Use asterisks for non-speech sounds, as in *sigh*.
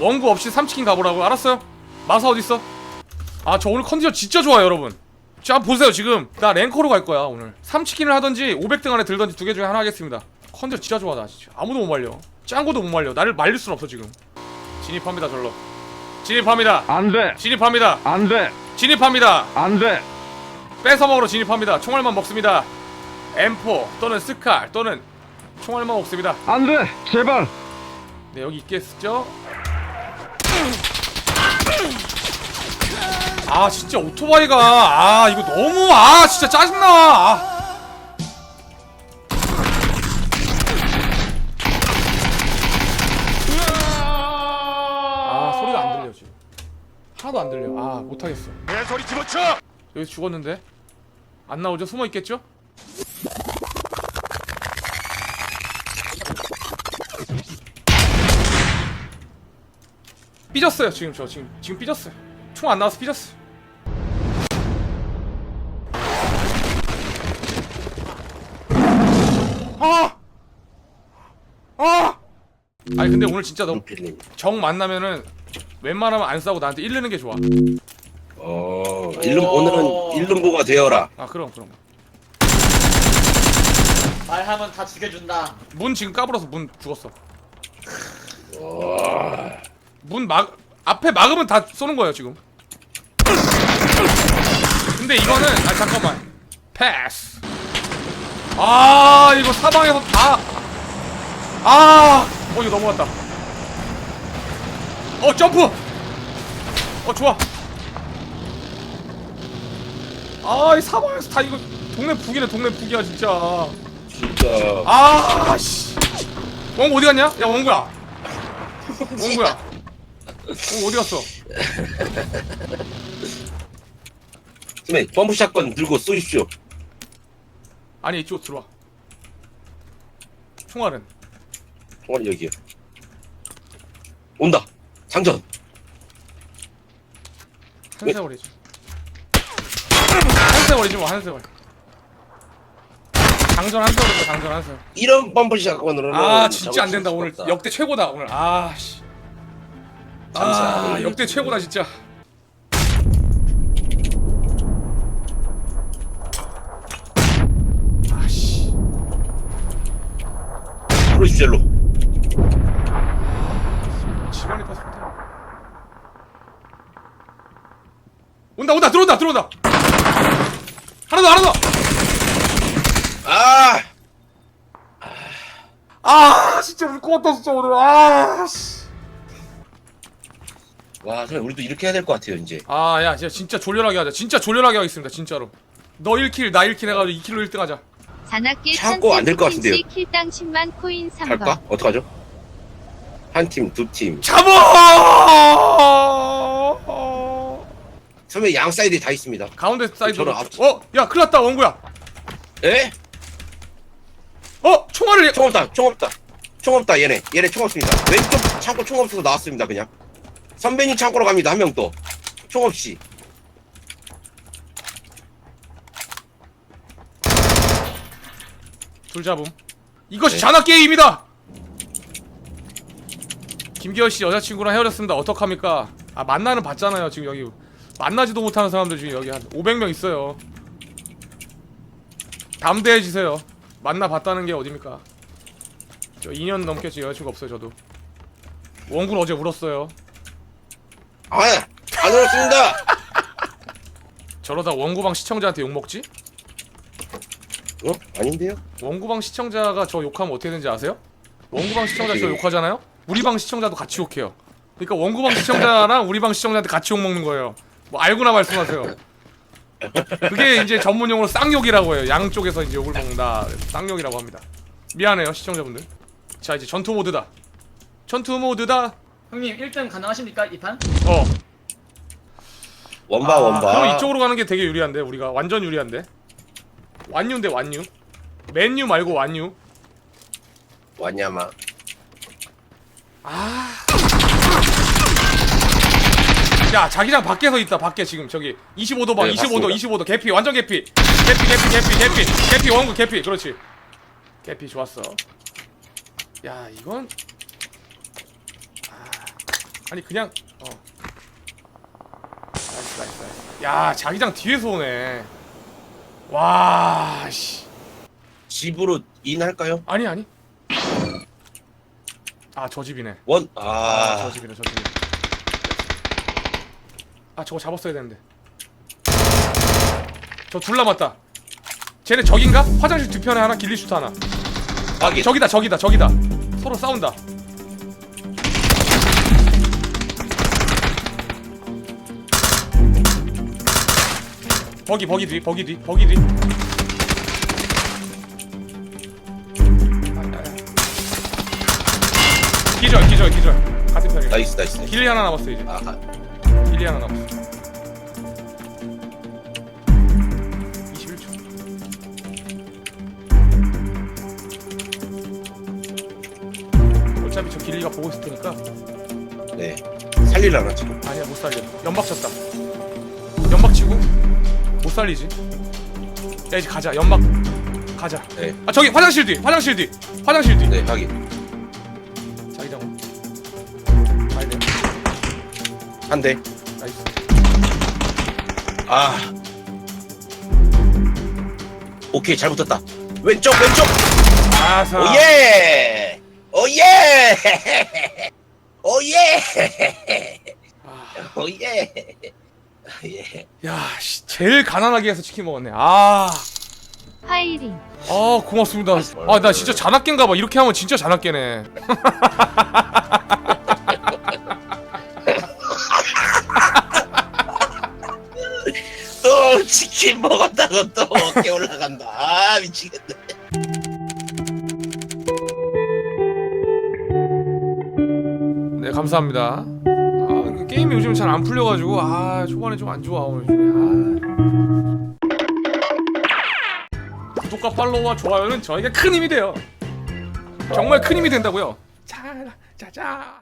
원구 없이 3치킨 가보라고 알았어요? 마사 어딨어? 아 저 오늘 컨디션 진짜 좋아요 여러분 자 보세요 지금 나 랭커로 갈 거야 오늘 3치킨을 하던지 500등 안에 들던지 두 개 중에 하나 하겠습니다 컨디션 진짜 좋아 나 진짜 아무도 못 말려 짱구도 못 말려 나를 말릴 순 없어 지금 진입합니다 절로 진입합니다 안 돼. 진입합니다 안 돼. 진입합니다 안 돼. 뺏어 먹으러 진입합니다 총알만 먹습니다 M4 또는 스칼 또는 총알만 먹습니다 안 돼. 제발. 네 여기 있겠죠? 아 진짜 오토바이가 아 이거 너무 아 진짜 짜증나 아. 아 소리가 안 들려 지금 하나도 안 들려 아 못하겠어 내 소리 집어쳐! 여기 죽었는데 안 나오죠? 숨어 있겠죠? 삐졌어요 지금 저 지금 지금 삐졌어요 총 안 나와서 삐졌어 아! 아! 아니 근데 오늘 진짜 너무 필님. 정 만나면은 웬만하면 안 싸우고 나한테 일르는 게 좋아 어, 일름 오늘은 일름보가 되어라. 아 그럼 그럼 말하면 다 죽여준다. 문 지금 까불어서 문 죽었어. 와, 문 막 앞에 막으면 다 쏘는 거예요 지금. 근데 이거는 아 잠깐만 패스. 아 이거 사방에서 다. 아, 어 이거 넘어갔다. 어 점프. 어 좋아. 아 이 사방에서 다 이거 동네 북이네 동네 북이야 진짜. 진짜. 아, 씨. 원구 어디 갔냐? 야, 원구야. 원구야. 원구 어디 갔어? *laughs* 선배, 펌프 샷건 들고 쏘십시오. 아니, 이쪽 들어와. 총알은? 총알이 여기요. 온다. 장전. 한 세월이지. 한 세월이지 뭐, 한 세월. 장전 한 세월이죠, 장전 한 세월. 이런 펌프 샷건으로는 아, 진짜 안 된다, 오늘. 역대 최고다, 오늘. 아, 씨. 아. 역대 최고다, 진짜. 아, 씨. 프로시젤로. 집안에 떴습니다. 온다 온다 들어온다 들어온다. 하나 더 하나 더. 아, 아 진짜 울것 같다 진짜 오늘. 아 씨. 와, 선배 우리도 이렇게 해야 될 것 같아요 이제. 아 야 진짜 진짜 졸렬하게 하자. 진짜 졸렬하게 하겠습니다 진짜로. 너 1킬 나 1킬 해가지고 2킬로 1등 하자. 잔악계 참고 안될것 같은데요. 킬당 10만 코인 3번. 할까? 어떡하죠? 한 팀, 두 팀. 잡어. 선배 양 사이드에 다 있습니다. 가운데 사이드. 저는 앞- 어 야 큰일 났다 원구야. 에? 어 총알을 총 없다, 총 없다. 총 없다, 얘네. 얘네 총 없습니다. 왼쪽 창고 총 없어서 나왔습니다, 그냥. 선배님 창고로 갑니다, 한 명 또. 총 없이. 둘 잡음. 이것이 잔악 게임이다. 김기열 씨 여자친구랑 헤어졌습니다. 어떡합니까? 아 만나는 봤잖아요. 지금 여기 만나지도 못하는 사람들 지금 여기 한 500명 있어요. 담대해 지세요. 만나 봤다는 게 어딥니까? 저 2년 넘게 지금 여자친구 없어요. 저도. 원군 어제 울었어요. 아, 안 울었습니다. *laughs* 저러다 원구방 시청자한테 욕 먹지? 어? 아닌데요? 원구방 시청자가 저 욕하면 어떻게 되는지 아세요? 원구방 시청자 저 욕하잖아요? 우리 방 시청자도 같이 욕해요. 그러니까 원구방 시청자랑 우리 방 시청자한테 같이 욕 먹는 거예요. 뭐 알고나 말씀하세요. 그게 이제 전문 용어로 쌍욕이라고 해요. 양쪽에서 이제 욕을 먹는다. 쌍욕이라고 합니다. 미안해요 시청자분들. 자 이제 전투 모드다. 전투 모드다. 형님 1등 가능하십니까 이 판? 어. 원바, 아, 원바. 그럼 이쪽으로 가는 게 되게 유리한데 우리가 완전 유리한데. 완유인데 완유. 맨유 말고 완유. 왔냐마. 아. 야, 자기장 밖에서 있다. 밖에 지금 저기 25도 봐. 네, 25도, 맞습니다. 25도. 개피. 완전 개피. 개피, 개피, 개피, 개피. 개피 원구 개피. 그렇지. 개피 좋았어. 야, 이건 아니 그냥 어 나이스 나이스 나이스 야 자기장 뒤에서 오네 와 씨 집으로 인할까요? 아니 아니 아 저 집이네 원, 아, 아, 저 집이네, 저 집이네. 아, 저거 잡았어야 되는데. 저 둘 남았다. 쟤네 적인가? 화장실 뒤편에 하나, 길리슈트 하나. 확인. 저기다, 저기다, 저기다. 서로 싸운다. 버기, 버기 뒤, 버기 뒤, 버기 뒤. 기절, 기절, 기절. 같은 편이야. 나이스, 나이스. 길리 하나 남았어 이제. 아, 가- 길리 하나 남았어. 21초. 어차피 저 길리가 보고 있을 테니까 네. 살리려나, 지금. 아니야 못 살려. 연막 쳤다. 연막 치고 못 살리지. 야 이제 가자. 연막 가자. 네. 아 저기 화장실 뒤, 화장실 뒤, 화장실 뒤. 네, 확인. 자기장. 가야 돼. 한 대. 나이스. 아. 오케이, 잘 붙었다. 왼쪽, 왼쪽! 아사. 오예! 오예! 오예! 아. 오예! *laughs* 예. 야, 씨, 제일 가난하게 해서 치킨 먹었네. 아, 파이링. 아 고맙습니다. 아, 나 진짜 잔악계인가 봐. 이렇게 하면 진짜 잔악계네. *laughs* 또 치킨 먹었다고 또 어깨 올라간다. 아, 미치겠네. 네, 감사합니다. 게임이 요즘 잘 안 풀려가지고 아 초반에 좀 안 좋아 오늘 좀. 아. 구독과 팔로우와 좋아요는 저에게 큰 힘이 돼요. 정말 큰 힘이 된다고요. 자, 자자.